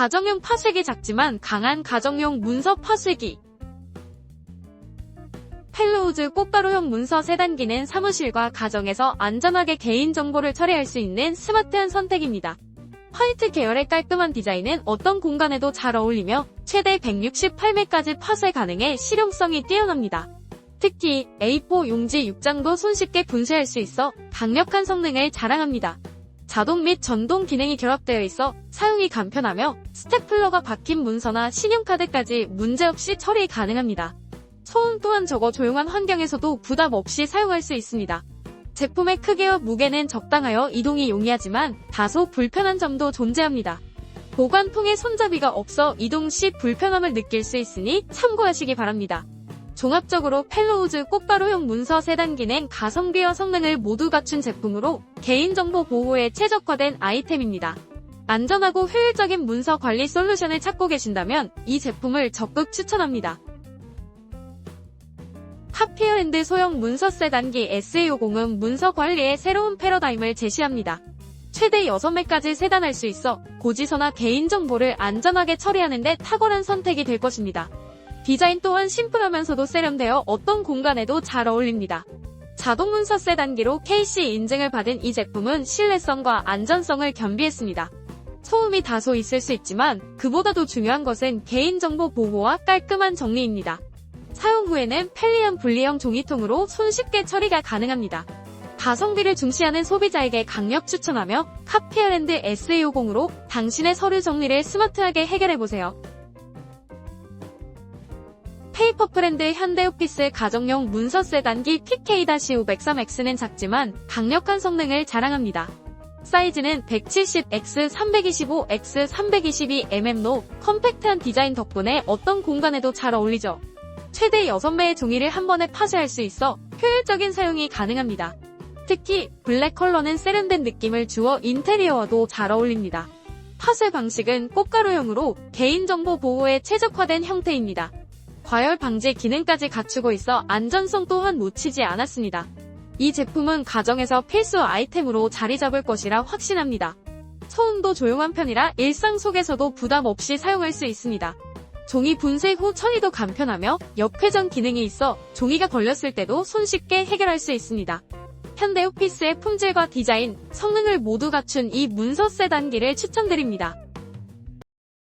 가정용 파쇄기 작지만 강한 가정용 문서 파쇄기. 펠로우즈 꽃가루형 문서 세단기는 사무실과 가정에서 안전하게 개인정보를 처리할 수 있는 스마트한 선택입니다. 화이트 계열의 깔끔한 디자인은 어떤 공간에도 잘 어울리며 최대 168매까지 파쇄 가능해 실용성이 뛰어납니다. 특히 A4 용지 6장도 손쉽게 분쇄할 수 있어 강력한 성능을 자랑합니다. 자동 및 전동 기능이 결합되어 있어 사용이 간편하며 스테플러가 박힌 문서나 신용카드까지 문제없이 처리 가능합니다. 소음 또한 적어 조용한 환경에서도 부담 없이 사용할 수 있습니다. 제품의 크기와 무게는 적당하여 이동이 용이하지만 다소 불편한 점도 존재합니다. 보관통에 손잡이가 없어 이동 시 불편함을 느낄 수 있으니 참고하시기 바랍니다. 종합적으로 펠로우즈 꽃가루형 문서 세단기는 가성비와 성능을 모두 갖춘 제품으로 개인정보 보호에 최적화된 아이템입니다. 안전하고 효율적인 문서 관리 솔루션을 찾고 계신다면 이 제품을 적극 추천합니다. 하피어랜드 소형 문서 세단기 SA50은 문서 관리의 새로운 패러다임을 제시합니다. 최대 6매까지 세단할 수 있어 고지서나 개인정보를 안전하게 처리하는 데 탁월한 선택이 될 것입니다. 디자인 또한 심플하면서도 세련되어 어떤 공간에도 잘 어울립니다. 자동 문서 세 단기로 KC 인증을 받은 이 제품은 신뢰성과 안전성을 겸비했습니다. 소음이 다소 있을 수 있지만 그보다도 중요한 것은 개인정보 보호와 깔끔한 정리입니다. 사용 후에는 편리한 분리형 종이통으로 손쉽게 처리가 가능합니다. 가성비를 중시하는 소비자에게 강력 추천하며 카피어랜드 SA50으로 당신의 서류 정리를 스마트하게 해결해보세요. 페이퍼 프렌드 현대 오피스 가정용 문서 세단기 PK-503X는 작지만 강력한 성능을 자랑합니다. 사이즈는 170x, 325x, 322mm로 컴팩트한 디자인 덕분에 어떤 공간에도 잘 어울리죠. 최대 6매의 종이를 한 번에 파쇄할 수 있어 효율적인 사용이 가능합니다. 특히 블랙 컬러는 세련된 느낌을 주어 인테리어와도 잘 어울립니다. 파쇄 방식은 꽃가루형으로 개인정보 보호에 최적화된 형태입니다. 과열 방지 기능까지 갖추고 있어 안전성 또한 놓치지 않았습니다. 이 제품은 가정에서 필수 아이템으로 자리 잡을 것이라 확신합니다. 소음도 조용한 편이라 일상 속에서도 부담 없이 사용할 수 있습니다. 종이 분쇄 후 처리도 간편하며 역회전 기능이 있어 종이가 걸렸을 때도 손쉽게 해결할 수 있습니다. 현대 오피스의 품질과 디자인, 성능을 모두 갖춘 이 문서 세단기를 추천드립니다.